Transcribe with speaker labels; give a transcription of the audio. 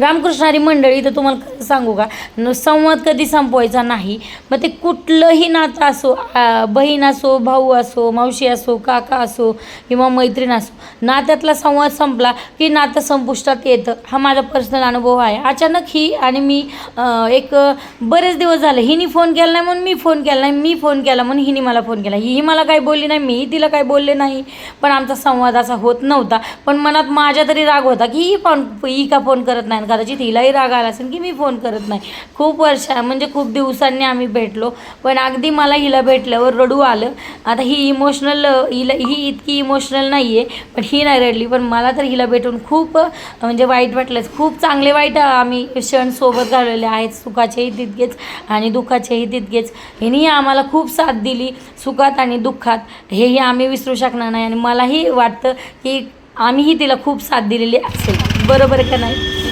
Speaker 1: रामकृष्णारी मंडळी तर तुम्हाला सांगू का? संवाद कधी संपवायचा नाही. मग ते कुठलंही नातं असो बहीण असो भाऊ असो मावशी असो काका असो किंवा मैत्रीण असो नात्यातला संवाद संपला की नातं संपुष्टात येतं. हा माझा पर्सनल अनुभव आहे. अचानक ही आणि मी एक बरेच दिवस झाले हिने फोन केला नाही म्हणून मी फोन केला नाही मी फोन केला म्हणून हिने मला फोन केला. ही मला काही बोलली नाही मीही तिला काही बोलले नाही. पण आमचा संवाद असा होत नव्हता. पण मनात माझ्या तरी राग होता की ही फोन ही का फोन करत नाही कदाचित हिलाही राग आला असेल की मी फोन करत नाही. खूप वर्षा म्हणजे खूप दिवसांनी आम्ही भेटलो. पण अगदी मला हिला भेटल्यावर रडू आलं. आता ही इमोशनल हिला ही इतकी इमोशनल नाही आहे पण ही नाही रडली. पण मला तर हिला भेटून खूप म्हणजे वाईट वाटलंच खूप चांगले वाईट आम्ही क्षण सोबत घालवले आहेत. सुखाचेही तितकेच आणि दुःखाचेही तितकेच. हिनी आम्हाला खूप साथ दिली सुखात आणि दुःखात. हेही आम्ही विसरू शकणार नाही. आणि मलाही वाटतं की आम्हीही तिला खूप साथ दिलेली असेल. बरोबर का नाही?